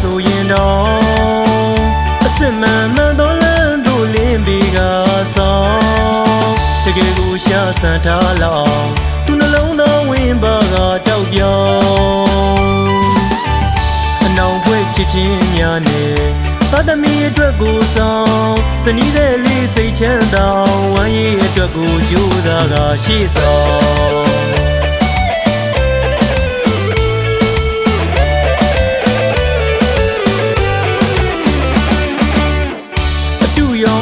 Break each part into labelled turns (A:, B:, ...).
A: ဆိုရင်တော့အစစ်မှန်မှန်သောလမ်းတို့လင်းပြီးကဆောင်တကယ်ကိုရှာဆန်ထားလောက်သူနှလုံးသားဝင်ပါကတောက်ပြောင်းအနောင်ဖွဲ့ချစ်ချင်းများနဲ့သာသမီအတွက်ကိုဆောင်ဇနီးတဲ့လေးစိတ်ချမ်းသာဝမ်းရည်အတွက်ကိုကြိုးစားကရှေ့ဆောင်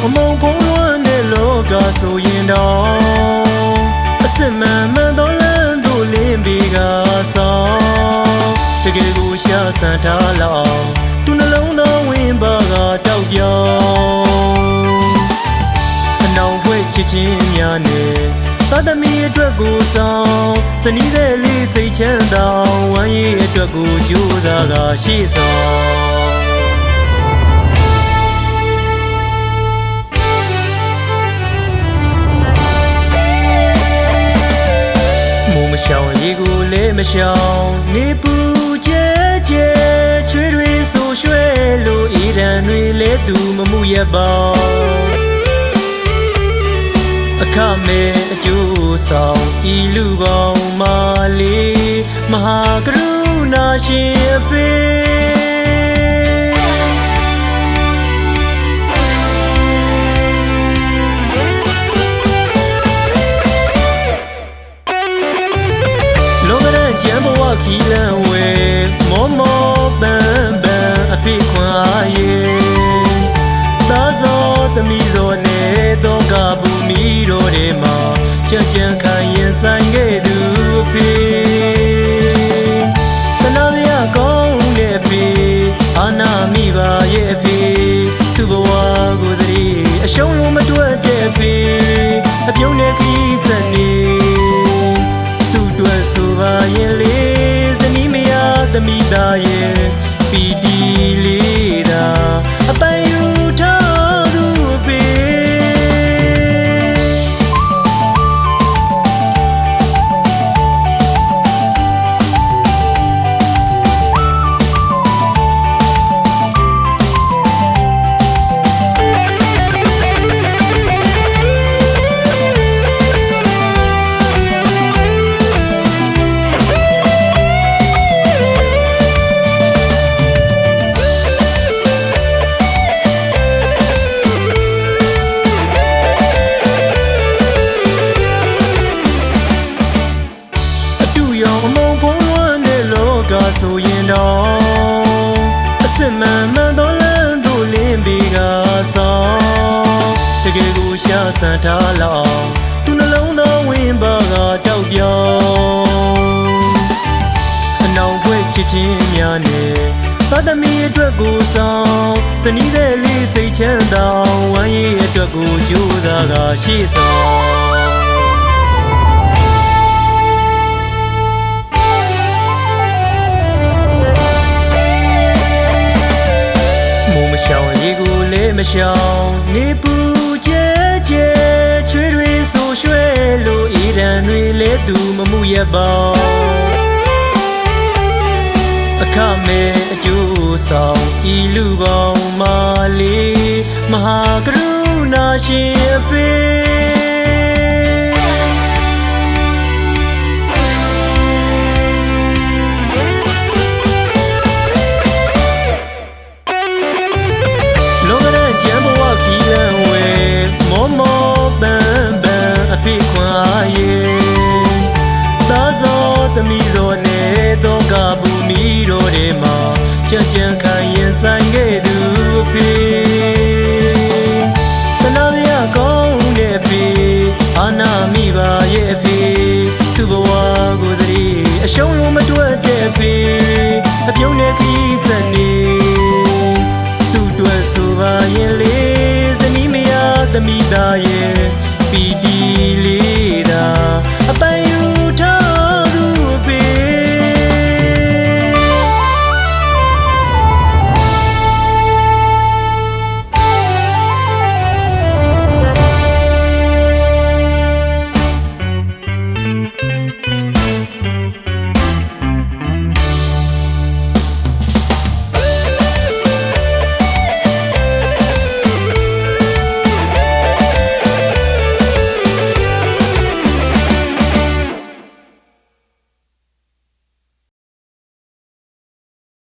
A: အမုံဖုံးလွှမ်းတဲ့လောကဆိုရင်တော့အစစ်မှန်မှန်သောလမ်းတို့လင်းပြီးကဆောင်တကယ်ကိုရှာဆန်ထားလောက်သူနှလုံးသားဝင်ပါကတောက်ပြောင်းအနောင်ဖွဲ့ချစ်ချင်းများနဲ့သာသမီအတွက်ကိုဆောင်ဇနီးတဲ့လေးစိတ်ချမ်းသာဝမ်းရည်အတွက်ကိုကြိုးစားကရှေ့ဆောင် မရှောင်နေပူကျဲကျဲချွေတွေဆိုရွှဲလို့ဤရန်တွေလဲသူမမှုရပါအခမဲ့အကျိုးဆောင်ဤလူပေါင်းမာလေးမဟာကရုဏာရှင်အဖေ ကျမ်းဘဝခီလန်ဝဲမောမောပန်းပန်းအဖေခွန်အားရဲ့သာဇောသမီးဇောနဲ့တော့ကဘူမီတို့တွေမှာကြံကြံခံရင်ဆိုင်ခဲ့သူအဖေတနာစရာကောင်းတဲ့အဖေအာနာမိပါရဲ့အဖေသူ့ဘဝကိုယ်တည်းအရှုံးလို့မတွက်တဲ့အဖေအပြုံးနဲ့ခီးစက်နေသူ့အတွက်ဆိုပါရင်လေဇနီးမ ယားသ ဆိုရင်တော့အစစ်မှန်မှန်သောလမ်းတို့လင်းပြီးကဆောင်တကယ်ကိုရှာဆန်ထားလောက်သူနှလုံးသားဝင်ပါကတောက်ပြောင်းအနောင်ဖွဲ့ချစ်ချင်းများနဲ့သာသမီအတွက်ကိုဆောင်ဇနီးတဲ့လေးစိတ်ချမ်းသာဝမ်းရည်အတွက်ကိုကြိုးစားကရှေ့ဆောင် မရှောင်နေပူကျဲကျဲချွေတွေဆိုရွှဲလို့ဤရန်တွေလဲသူမမှုရပါအခမဲ့အကျိုးဆောင်ဤလူပေါင်းမာလေးမဟာကရုဏာရှင်အဖေ သမီးဇောနဲ့တော့ကဘူမီတို့တွေမှာကြံကြံခံရင်ဆိုင်ခဲ့သူအဖေတနာစရာကောင်းတဲ့အဖေအာနာမိပါရဲ့အဖေသူ့ဘဝကိုယ်တည်းအရှုံးလို့မတွက်တဲ့အဖေအပြုံးနဲ့ခီးစက်နေသူ့အတွက်ဆိုပါရင်လေဇနီးမယားသမီးသားရဲ့ပီတီလေး